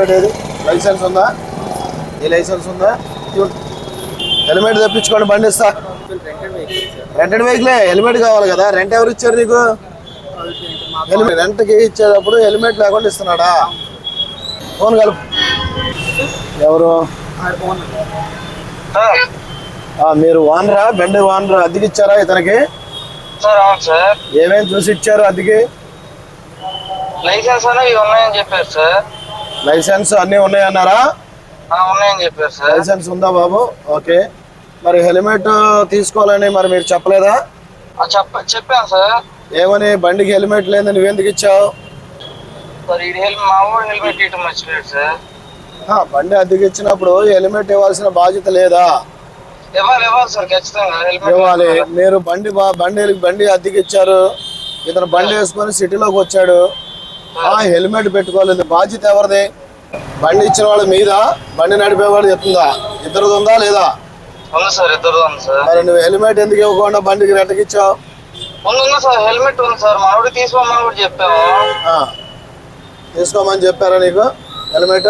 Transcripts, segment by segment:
Helmet ఏది? Licence ఉందా? ఈ లైసెన్స్ ఉందా. హెల్మెట్ తెప్పించుకోండి బండి ఇస్తా. రెంటెడ్ వెహికలే హెల్మెట్ కావాలి కదా. రెంట్ ఎవరు ఇచ్చారు నీకు? హెల్మెట్ రెంట్కి ఇచ్చేటప్పుడు హెల్మెట్ లేకుండా ఇస్తున్నాడా? ఫోన్ కలుపు. ఎవరు? మీరు వానరా? బెండి వానరా? అద్దెకి ఇచ్చారా ఇతనికి? ఏమేమి చూసి ఇచ్చారు అద్దెకి? లైసెన్స్ అనేవి ఉన్నాయని చెప్పారు సార్. లైసెన్స్ అన్నీ ఉన్నాయన్నారా? ఉన్నాయని చెప్పారు సార్. లైసెన్స్ ఉందా బాబు? ఓకే. మరి హెల్మెట్ తీసుకోవాలని మరి మీరు చెప్పలేదా? చెప్ప చెప్పాను సార్. ఏమని? బండికి హెల్మెట్ లేదని నువ్వెందుకు ఇచ్చావు? బండి అద్దెకి ఇచ్చినప్పుడు హెల్మెట్ ఇవ్వాల్సిన బాధ్యత లేదా? ఇవ్వాలి ఇవ్వాలి సార్ ఖచ్చితంగా. హెల్మెట్ ఇవ్వాలి. మీరు బండి బండి బండి అద్దెకి ఇచ్చారు. ఇతను బండి వేసుకొని సిటీలోకి వచ్చాడు. హెల్మెట్ పెట్టుకోలేదు. బాధ్యత ఎవరిది? బండి ఇచ్చిన వాడు మీద? బండి నడిపేవాడు చెప్తుందా? ఇద్దరిది ఉందా లేదా? ఉంది సార్ ఇద్దరు ఉంది సార్. మరి నువ్వు హెల్మెట్ ఎందుకు ఇవ్వకుండా బండికి రెట్టకి ఇచ్చావు ఉంది ఉంది సార్ హెల్మెట్ ఉంది సార్. మనోడు తీసుకోమని కూడా చెప్పాము. ఆ, తీసుకోమని చెప్పారా నీకు? హెల్మెట్?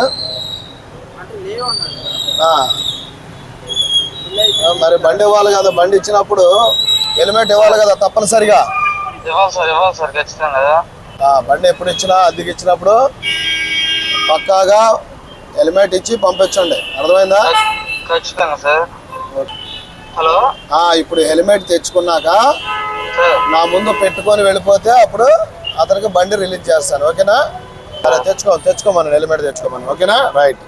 మరి బండి ఇవ్వాలి కదా. బండి ఇచ్చినప్పుడు హెల్మెట్ ఇవ్వాలి కదా తప్పనిసరిగా. ఇవ్వాలి సార్ ఇవ్వాలి సార్ ఖచ్చితంగా. బండి ఎప్పుడు ఇచ్చినా అద్దెకి ఇచ్చినప్పుడు పక్కాగా హెల్మెట్ ఇచ్చి పంపించండి. అర్థమైందా? ఖచ్చితంగా సార్. హలో? ఆ, ఇప్పుడు హెల్మెట్ తెచ్చుకున్నాక నా ముందు పెట్టుకొని వెళ్ళిపోతే అప్పుడు అతనికి బండి రిలీజ్ చేస్తాను. ఓకేనా? సరే తెచ్చుకో తెచ్చుకోమను హెల్మెట్ తెచ్చుకోమను. ఓకేనా? రైట్.